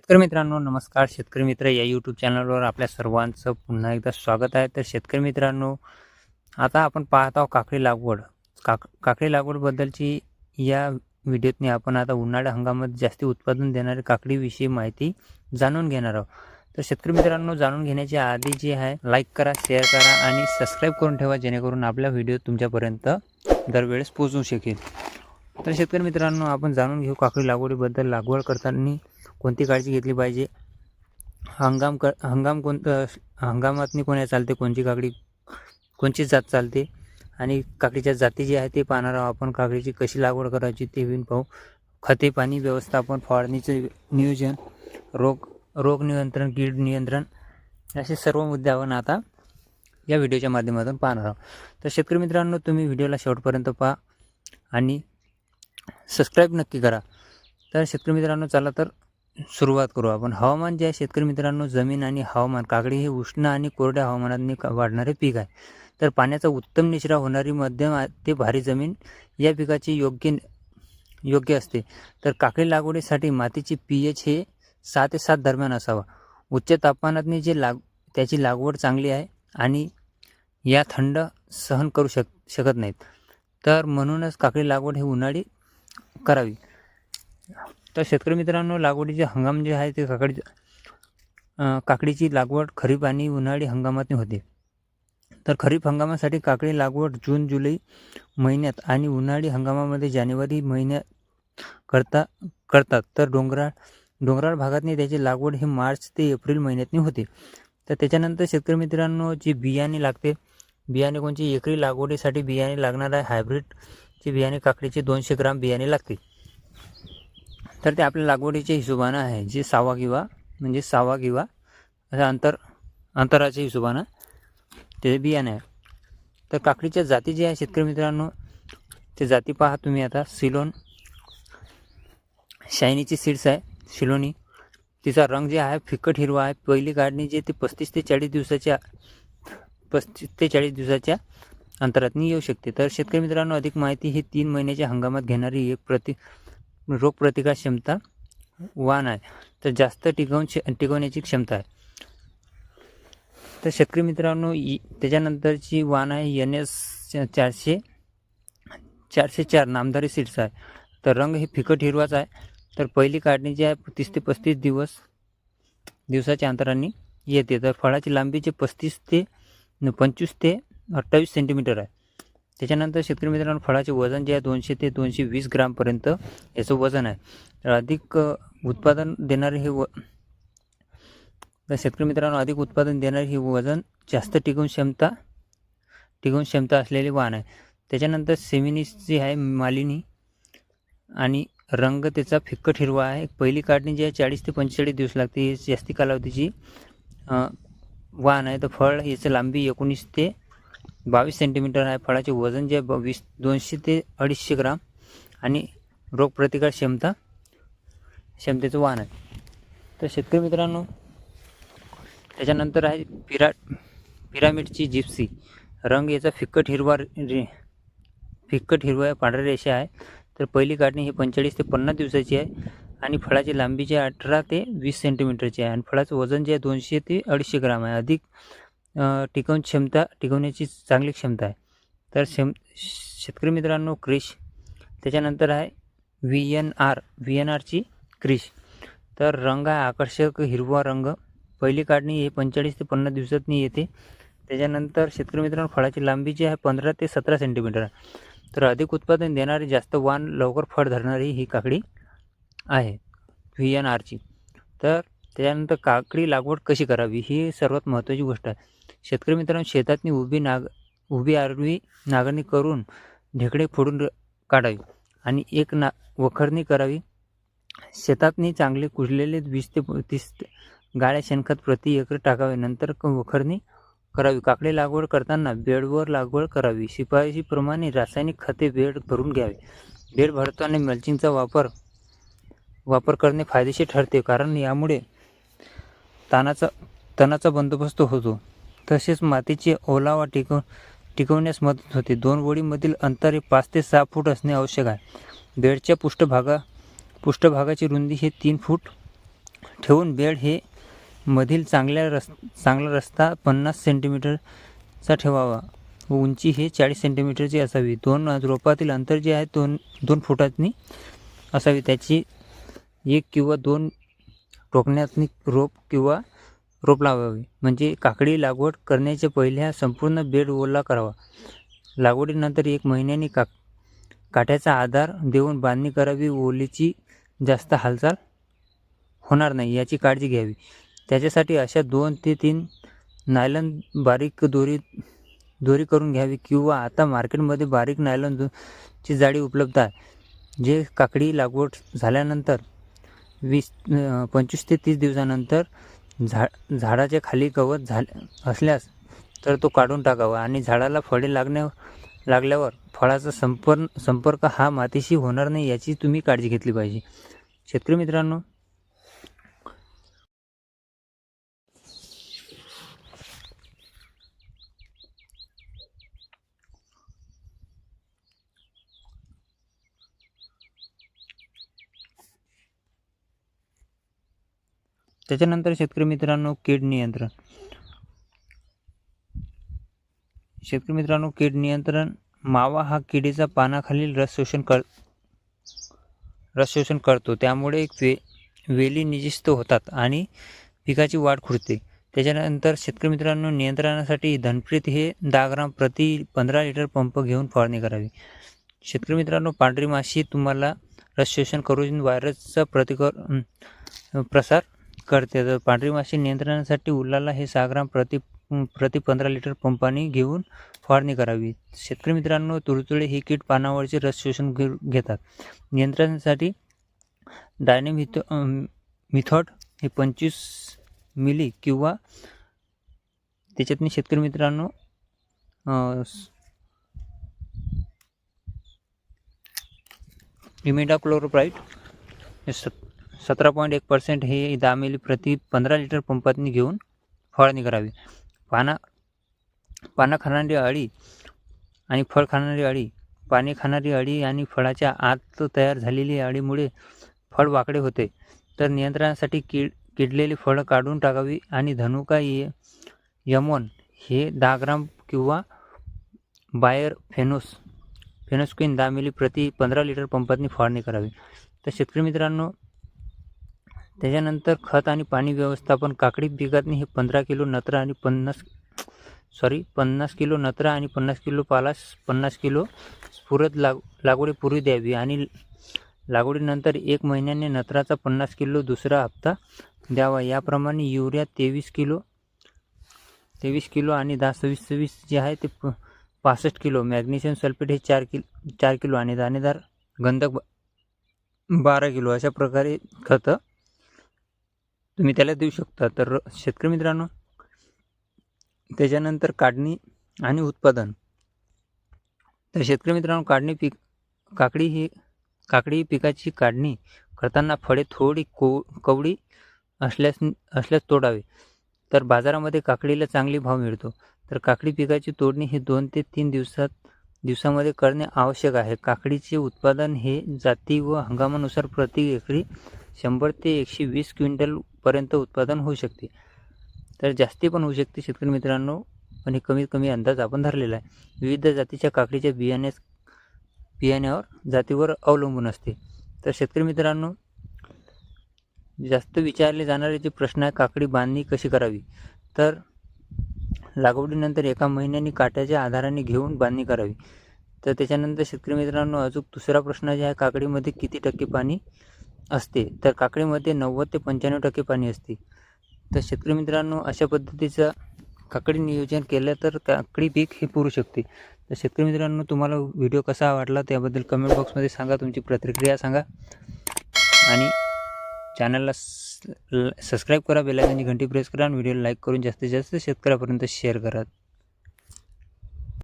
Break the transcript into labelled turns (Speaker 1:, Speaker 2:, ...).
Speaker 1: शेतकरी मित्रांनो नमस्कार. शेतकरी मित्र या यूट्यूब चॅनलवर आपल्या सर्वांचं पुन्हा एकदा स्वागत आहे. तर शेतकरी मित्रांनो आता आपण पाहत आहोत काकडी लागवड. काक काकडी लागवडबद्दलची या व्हिडिओतने आपण आता उन्हाळ्या हंगामात जास्ती उत्पादन देणाऱ्या काकडीविषयी माहिती जाणून घेणार आहोत. तर शेतकरी मित्रांनो जाणून घेण्याच्या आधी जे आहे लाईक करा शेअर करा आणि सबस्क्राईब करून ठेवा जेणेकरून आपला व्हिडिओ तुमच्यापर्यंत दरवेळेस पोहोचू शकेल. तर शेतकरी मित्रांनो आपण जाणून घेऊ काकडी लागवडीबद्दल लागवड करताना कोणती काळजी घेतली पाहिजे? हंगाम क हंगाम कोणतं हंगामातनी कोण्या चालते? कोणची काकडी कोणची जात चालते? आणि काकडीच्या जाती जी आहे ते पाहणार आहोत आपण. काकडीची कशी लागवड करायची ते बिन पाहू. खते पाणी व्यवस्थापन फवारणीचे नियोजन रोग रोग नियंत्रण कीड नियंत्रण असे सर्व मुद्दे आपण आता या व्हिडिओच्या माध्यमातून पाहणार आहोत. तर शेतकरी मित्रांनो तुम्ही व्हिडिओला शेवटपर्यंत पहा आणि सबस्क्राईब नक्की करा. तर शेतकरी मित्रांनो चला तर सुरुवात करू आपण. हवामान जे आहे शेतकरी मित्रांनो जमीन आणि हवामान काकडी हे उष्ण आणि कोरड्या हवामानात वाढणारे पीक आहे. तर पाण्याचा उत्तम निचरा होणारी मध्यम ते भारी जमीन या पिकाची योग्य योग्य असते. तर काकडी लागवडीसाठी मातीची पी एच हे सहा ते सात दरम्यान असावा. उच्च तापमानातनी जे लाग त्याची लागवड चांगली आहे आणि या थंड सहन करू शक शकत नाहीत. तर म्हणूनच काकडी लागवड ही उन्हाळी करावी. तर शेतकरी मित्रांनो लागवडीचे हंगाम जे आहे ते काकडी काकडीची लागवड खरीप आणि उन्हाळी हंगामात होते. तर खरीप हंगामासाठी काकडी लागवड जून जुलै महिन्यात आणि उन्हाळी हंगामामध्ये जानेवारी महिन्यात करता करतात. तर डोंगराळ डोंगराळ भागातनी त्याची लागवड ही मार्च ते एप्रिल महिन्यातनी होते. तर त्याच्यानंतर शेतकरी मित्रांनो जे बियाणे लागते बियाणे कोणची? एकरी लागवडीसाठी बियाणे लागणार आहे. हायब्रिडचे बियाणे काकडीचे दोनशे ग्राम बियाणे लागते. तर ते आपल्या लागवडीच्या हिशोबानं आहे जे सावा किंवा म्हणजे सावा किंवा असं अंतर अंतराच्या हिशोबानं ते बियाणं आहे. तर काकडीच्या जाती जे आहे शेतकरी मित्रांनो ते जाती पहा तुम्ही आता. सिलोन शायनीची सीड्स आहे शिलोनी तिचा रंग जे आहे फिकट हिरवा आहे. पहिली काढणी जे ते पस्तीस ते चाळीस दिवसाच्या पस्तीस ते चाळीस दिवसाच्या अंतरातनी येऊ शकते. तर शेतकरी मित्रांनो अधिक माहिती ही तीन महिन्याच्या हंगामात घेणारी एक प्रति रोगप्रतिकार क्षमता वाण आहे. तर जास्त टिकवून टिकवण्याची क्षमता आहे. तर शेतकरी मित्रांनो त्याच्यानंतरची वाण आहे एन एस चारशे चारशे चार नामदारी सीड्स आहे. तर रंग हे फिकट हिरवाच आहे. तर पहिली काढणी जी आहे तीस ते पस्तीस दिवस दिवसाच्या अंतराने येते. तर फळाची लांबीचे पस्तीस ते पंचवीस ते अठ्ठावीस सेंटीमीटर आहे. त्याच्यानंतर शेतकरी मित्रांनो फळाचे वजन जे आहे दोनशे ते दोनशे वीस ग्रामपर्यंत याचं वजन आहे. तर अधिक उत्पादन देणारे हे व तर शेतकरी मित्रांनो अधिक उत्पादन देणारे हे वजन जास्त टिकून क्षमता टिकवून क्षमता असलेले वाण आहे. त्याच्यानंतर सेमिनिस जी आहे मालिनी आणि रंग त्याचा फिक्कट हिरवा आहे. पहिली काढणी जी आहे चाळीस ते पंचेचाळीस दिवस लागते. ही जास्ती कालावधीची वाहन वाण आहे. तर फळ याचं लांबी एकोणीस ते बावीस सेंटीमीटर आहे. फळाचे वजन जे आहे वीस दोनशे ते अडीचशे ग्राम. आणि रोगप्रतिकार क्षमता क्षमतेचं वाहन आहे. तर शेतकरी मित्रांनो त्याच्यानंतर आहे पिरा पिरामिडची जिप्सी. रंग याचा फिक्कट हिरवा रे फिक्कट हिरवा पांढऱ्या रेषा आहे. तर पहिली काढणी ही पंचेचाळीस ते पन्नास दिवसाची आहे. आणि फळाची लांबी जी आहे अठरा ते वीस सेंटीमीटरची आहे. आणि फळाचं वजन जे आहे दोनशे ते अडीचशे ग्राम आहे. अधिक टिकवून क्षमता टिकवण्याची चांगली क्षमता आहे. तर शेम शेतकरी मित्रांनो क्रिश. त्याच्यानंतर आहे V N R V N आरची क्रिश. तर रंग आहे आकर्षक हिरवा रंग. पहिली काढणी हे पंचेचाळीस ते पन्नास दिवसातनी येते. त्याच्यानंतर शेतकरी मित्रांनो फळाची लांबी जी आहे पंधरा ते सतरा सेंटीमीटर तर अधिक उत्पादन देणारी जास्त वाण लवकर फळ धरणारी ही काकडी आहे व्ही एन आरची तर त्याच्यानंतर काकडी लागवड कशी करावी? ही सर्वात महत्त्वाची गोष्ट आहे. शेतकरी मित्रांनो शेतातनी उभी नाग उभी आरवी नांगरणी करून ढेकळे फोडून काढावी. आणि एक ना वखरणी करावी. शेतातनी चांगले कुजलेले वीस ते तीस ते- गाळ्या शेणखत प्रति एकर टाकावे. नंतर क- वखरणी करावी. काकडी लागवड करताना बेडवर लागवड करावी. शिफारशीप्रमाणे रासायनिक खते बेड भरून घ्यावे. बेड भरताना मल्चिंगचा वापर वापर करणे फायदेशीर ठरते. कारण यामुळे तानाचा तणाचा बंदोबस्त होतो. तसेच मातीचे ओलावा टिकव टिकवण्यास मदत होते. दोन ओळीमधील अंतर हे पाच ते सहा फूट असणे आवश्यक आहे. बेडच्या पृष्ठभागा पृष्ठभागाची रुंदी हे तीन फूट. ठेवून बेड हे मधील चांगल्या रस चांगला रस्ता पन्नास सेंटीमीटरचा ठेवावा. व उंची हे चाळीस सेंटीमीटरची असावी. दोन रोपातील अंतर जे आहे दोन दोन फुटांनी असावी. त्याची एक किंवा दोन टोकण्यातनी रोप किंवा रोप लावावे. म्हणजे काकडी लागवड करण्याच्या पहिल्या संपूर्ण बेड ओला करावा. लागवडीनंतर एक महिन्याने का काट्याचा आधार देऊन बांधणी करावी. ओलीची जास्त हालचाल होणार नाही याची काळजी घ्यावी. त्याच्यासाठी अशा दोन ते तीन नायलन बारीक दोरी दोरी करून घ्यावी किंवा आता मार्केटमध्ये बारीक नायलन ची जाळी उपलब्ध आहे. जे काकडी लागवड झाल्यानंतर वीस पंचवीस ते तीस दिवसानंतर झा झाडाच्या खाली गवत झाले असल्यास तर तो काढून टाकावा आणि झाडाला फळे लागण्या लागल्यावर फळाचा संपर्क संपर्क हा मातीशी होणार नाही याची तुम्ही काळजी घेतली पाहिजे. शेतकरी मित्रांनो त्याच्यानंतर शेतकरी मित्रांनो कीड नियंत्रण. शेतकरी मित्रांनो कीड नियंत्रण. मावा हा किडीचा पानाखालील रस शोषण कर रस शोषण करतो. त्यामुळे वे वेली निजिस्त होतात आणि पिकाची वाढ खुडते त्याच्यानंतर शेतकरी मित्रांनो नियंत्रणासाठी धनप्रीत हे दहा ग्राम प्रति पंधरा लिटर पंप घेऊन फवारणी करावी. शेतकरी मित्रांनो पांढरी माशी तुम्हाला रस शोषण करून व्हायरसचा प्रतिकर प्रसार करते. तर पांढरी माशी नियंत्रणासाठी उलाला हे सहा ग्राम प्रति प्रति पंधरा लिटर पंपाने घेऊन फवारणी करावी. शेतकरी मित्रांनो तुडतुडे ही कीड पानावरचे रस शोषण घे घेतात. नियंत्रणासाठी डायनेमिथ मिथॉट हे पंचवीस मिली किंवा त्याच्यातनी शेतकरी मित्रांनो इमेडा क्लोरोप्राईट सत सतरा पॉईंट एक पर्सेंट हे दहा मिली प्रति पंधरा लिटर पंपातनी घेऊन फवारणी करावी. पाना पानं खाणारी अळी आणि फळ खाणारी अळी पाने खाणारी अळी आणि फळाच्या आत तयार झालेली अळीमुळे फळ वाकडे होते. तर नियंत्रणासाठी किड किडलेली फळं काढून टाकावी आणि धनुका ये यमोन हे दहा ग्राम किंवा बायर फेनोस फेनोस्क्विन दहा मिली प्रति पंधरा लिटर पंपातनी फवारणी करावी. तर शेतकरी मित्रांनो त्याच्यानंतर खत आणि पाणी व्यवस्थापन काकडी पिकातनी हे पंधरा किलो नत्र आणि पन्नास सॉरी पन्नास किलो नत्र आणि पन्नास किलो पालास पन्नास किलो स्फुरत लाग लागवडीपूर्वी द्यावी आणि लागवडीनंतर एक महिन्याने नत्राचा पन्नास किलो दुसरा हप्ता द्यावा. याप्रमाणे युरिया तेवीस किलो तेवीस किलो आणि दहा सव्वीस सव्वीस जे आहे ते प पासष्ट किलो मॅग्नेशियम सल्फेट हे चार किलो चार किलो आणि दाणेदार गंधक बारा किलो. अशा प्रकारे खतं तुम्ही त्याला देऊ शकता. तर शेतकरी मित्रांनो त्याच्यानंतर काढणी आणि उत्पादन. तर शेतकरी मित्रांनो काढणी पीक काकडी ही काकडी पिकाची काढणी करताना फळे थोडी को कवडी असल्यास असल्यास तोडावे. तर बाजारामध्ये काकडीला चांगली भाव मिळतो. तर काकडी पिकाची तोडणी ही दोन ते तीन दिवसात दिवसामध्ये करणे आवश्यक आहे. काकडीचे उत्पादन हे जाती व हंगामानुसार प्रति एकरी शंभर ते एकशे वीस क्विंटलपर्यंत उत्पादन होऊ शकते. तर जास्ती पण होऊ शकते शेतकरी मित्रांनो. पण हे कमीत कमी अंदाज आपण धरलेला आहे. विविध जातीच्या काकडीच्या बियाण्यास बियाण्यावर जातीवर अवलंबून असते. तर शेतकरी मित्रांनो जास्त विचारले जाणारे जे प्रश्न आहे काकडी बांधणी कशी करावी? तर लागवडीनंतर एका महिन्यानी काट्याच्या आधाराने घेऊन बांधणी करावी. तर त्याच्यानंतर शेतकरी मित्रांनो अजून दुसरा प्रश्न जे आहे काकडीमध्ये किती टक्के पाणी असते तर काकडीमध्ये नव्वद ते पंच्याण्णव टक्के पाणी असते. तर शेतकरी मित्रांनो अशा पद्धतीचं काकडी नियोजन केलं तर काकडी पीक हे पुरू शकते. तर शेतकरी मित्रांनो तुम्हाला व्हिडिओ कसा वाटला त्याबद्दल कमेंट बॉक्समध्ये सांगा तुमची प्रतिक्रिया सांगा. आणि चॅनलला सबस्क्राईब करा बेलायकनची घंटी प्रेस करा आणि व्हिडिओला लाईक करून जास्तीत जास्त शेतकऱ्यापर्यंत शेअर करा.